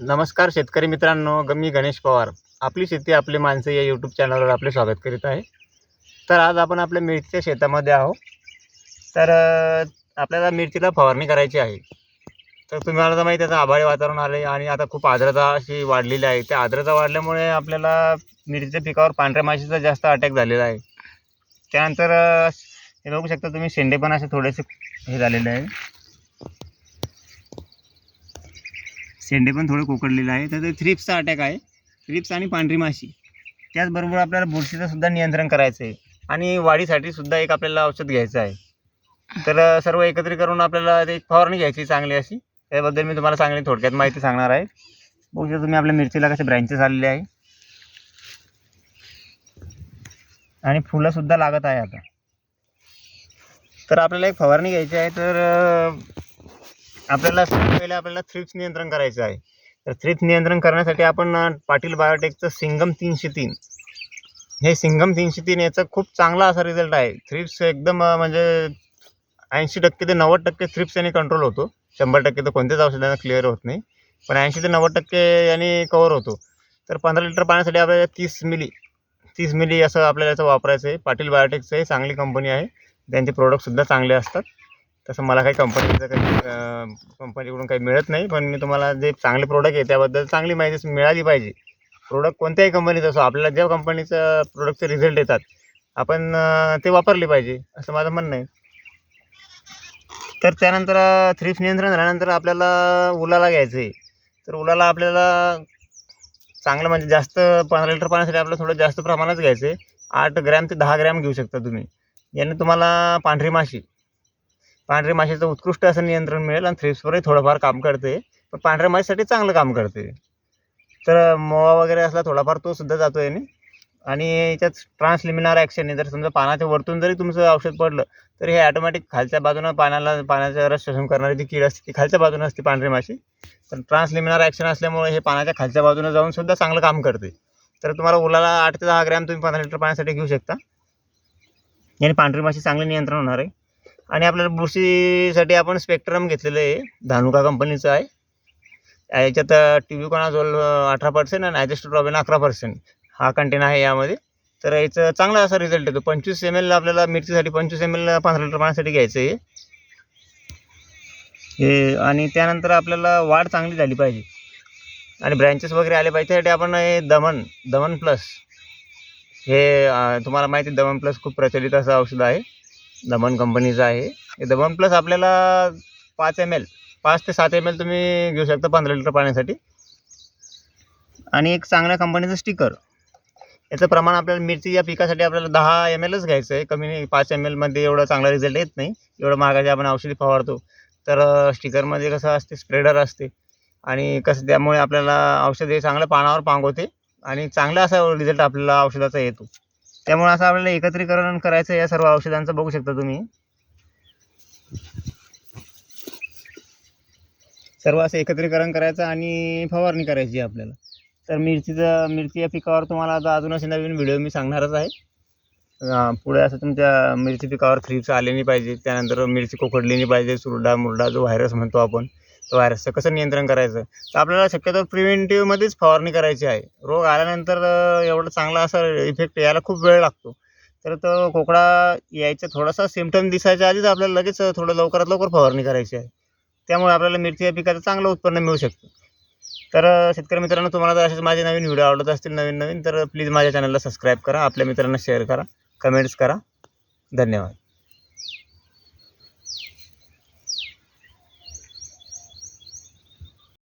नमस्कार शेतकरी मित्रांनो ग मी गणेश पवार. आपली शेती आपली माणसं या यूट्यूब चॅनलवर आपले स्वागत करीत आहे. तर आज आपण आपल्या मिरचीच्या शेतामध्ये आहो तर आपल्याला मिरचीला फवारणी करायची आहे. तर तुम्हाला तर माहिती आता आभाळी वातावरण आले आणि आता खूप आर्द्रता अशी वाढलेली आहे. त्या आर्द्रता वाढल्यामुळे आपल्याला मिरचीच्या पिकावर पांढऱ्या माशीचा जास्त अटॅक झालेला आहे. त्यानंतर हे बघू शकता तुम्ही शेंडे पण असे थोडेसे हे झालेले आहे. शेंडे पण थोडं कोकडलेलं आहे. तर ते थ्रिप्सचा अटॅक आहे. थ्रिप्स आणि पांढरी माशी. त्याचबरोबर आपल्याला बुरशीचं सुद्धा नियंत्रण करायचं आहे. आणि वाढीसाठी सुद्धा एक आपल्याला औषध घ्यायचं आहे. तर सर्व एकत्रित करून आपल्याला ते एक फवारणी घ्यायची चांगली अशी. त्याबद्दल मी तुम्हाला चांगली थोडक्यात माहिती सांगणार आहे. बघू शकता तुम्ही आपल्या मिरचीला कसे ब्रँचेस आलेले आहे. आणि फुलंसुद्धा लागत आहे आता. तर आपल्याला एक फवारणी घ्यायची आहे. तर आपल्याला पहिले आपल्याला थ्रिप्स नियंत्रण करायचं आहे. तर थ्रिप्स नियंत्रण करण्यासाठी आपण पाटील बायोटेकचं सिंगम तीनशे तीन. हे सिंगम तीनशे तीन याचा खूप चांगला असा रिझल्ट आहे. थ्रिप्स एकदम म्हणजे ऐंशी टक्के ते नव्वद टक्के थ्रिप्स याने कंट्रोल होतो. शंभर टक्के तर कोणत्याच औषधांना क्लिअर होत नाही. पण ऐंशी ते नव्वद टक्के याने कवर होतो. तर पंधरा लिटर पाण्यासाठी आपल्याला तीस मिली तीस मिली असं आपल्याला याचं वापरायचं आहे. पाटील बायोटेकचं हे चांगली कंपनी आहे. त्यांचे प्रोडक्टसुद्धा चांगले असतात. तसं मला काही कंपनीचं काही कंपनीकडून काही मिळत नाही पण मी तुम्हाला जे चांगले प्रोडक्ट आहे त्याबद्दल चांगली माहिती मिळाली पाहिजे. प्रोडक्ट कोणत्याही कंपनीचं असो आपल्याला ज्या कंपनीचं प्रोडक्टचे रिझल्ट येतात आपण ते वापरले पाहिजे असं माझं म्हणणं आहे. तर त्यानंतर थ्रीफ नियंत्रण झाल्यानंतर आपल्याला उलाला घ्यायचं आहे. तर उलाला आपल्याला चांगलं म्हणजे जास्त पंधरा लिटर पाण्यासाठी आपल्याला थोडं जास्त प्रमाणात घ्यायचं आहे. आठ ग्रॅम ते दहा ग्रॅम घेऊ शकता तुम्ही. याने तुम्हाला पांढरी माशी पांढरी माशाचं उत्कृष्ट असं नियंत्रण मिळेल आणि थ्रिप्सवरही थोडंफार काम करते. पण पांढऱ्या माशासाठी चांगलं काम करते. तर मोवा वगैरे असला थोडाफार तो सुद्धा जातो याने. आणि याच्यात ट्रान्सलिमिनार ॲक्शन आहे. जर समजा पानाच्या वरतून जरी तुमचं औषध पडलं तर हे ॲटोमॅटिक खालच्या बाजूनं पाण्याला पाण्याचा रस शोषण करणारी जी कीड असते ती खालच्या बाजूनं असते पांढरी माशी. तर ट्रान्सलिमिनार ॲक्शन असल्यामुळे हे पाण्याच्या खालच्या बाजूनं जाऊन सुद्धा चांगलं काम करते. तर तुम्हाला उलाला आठ ते दहा ग्रॅम तुम्ही पंधरा लिटर पाण्यासाठी घेऊ शकता. याने पांढरी माशी चांगले नियंत्रण होणार आहे. आणि आपल्याला बुरशीसाठी आपण स्पेक्ट्रम घेतलेलं आहे. धानुका कंपनीचं आहे. याच्यात टिव्हिकोनाझोल अठरा पर्सेंट आणि ॲजेस्ट्रोबिन अकरा पर्सेंट हा कंटेन आहे यामध्ये. तर याचं चांगला असा रिझल्ट येतो. पंचवीस एम एल आपल्याला मिरचीसाठी पंचवीस एम एल पंधरा लिटर पाण्यासाठी घ्यायचं आहे. हे आणि त्यानंतर आपल्याला वाढ चांगली झाली पाहिजे. आणि ब्रँचेस वगैरे आले पाहिजे. त्यासाठी आपण हे दमन दमन प्लस हे तुम्हाला माहिती आहे दमन प्लस खूप प्रचलित असं औषध आहे. दमन कंपनीचं आहे. हे दमन प्लस आपल्याला पाच एम एल पाच ते सात एम एल तुम्ही घेऊ शकता पंधरा लिटर पाण्यासाठी. आणि एक चांगल्या कंपनीचं स्टिकर याचं प्रमाण आपल्याला मिरची या पिकासाठी आपल्याला दहा एम एलच घ्यायचं आहे. कमी नाही पाच एम एलमध्ये एवढा चांगला रिझल्ट येत नाही. एवढं महागाचे आपण औषधी फवारतो. तर स्टिकरमध्ये कसं असते स्प्रेडर असते. आणि कसं त्यामुळे आपल्याला औषध हे चांगलं पानावर पांगवते. आणि चांगला असा रिझल्ट आपल्याला औषधाचा येतो. त्यामुळे असं आपल्याला एकत्रीकरण करायचं या सर्व औषधांचं बघू शकता तुम्ही. सर्व असं एकत्रीकरण करायचं आणि फवारणी करायची आपल्याला. तर मिरचीचं मिरची या पिकावर तुम्हाला आता अजून असे नवीन व्हिडिओ मी सांगणारच आहे. पुढे असं तुमच्या मिरची पिकावर थ्रिप्स आले नाही पाहिजे त्यानंतर मिरची कोकडली नाही पाहिजे सुरडा मुरडा जो व्हायरस म्हणतो आपण व्हायरसचं कसं नियंत्रण करायचं? तर आपल्याला शक्यतो प्रिव्हेंटिव्हमध्येच फवारणी करायची आहे. रोग आल्यानंतर एवढं चांगला असा इफेक्ट यायला खूप वेळ लागतो. तर तो कोकडा यायचा थोडासा सिमटम दिसायच्या आधीच आपल्याला लगेच थोडं लवकरात लवकर फवारणी करायची आहे. त्यामुळे आपल्याला मिरची या पिकाचं चांगलं उत्पन्न मिळू शकतं. तर शेतकरी मित्रांनो तुम्हाला जर असेच माझे नवीन व्हिडिओ आवडत असतील नवीन नवीन तर प्लीज माझ्या चॅनलला सबस्क्राईब करा. आपल्या मित्रांना शेअर करा. कमेंट्स करा. धन्यवाद.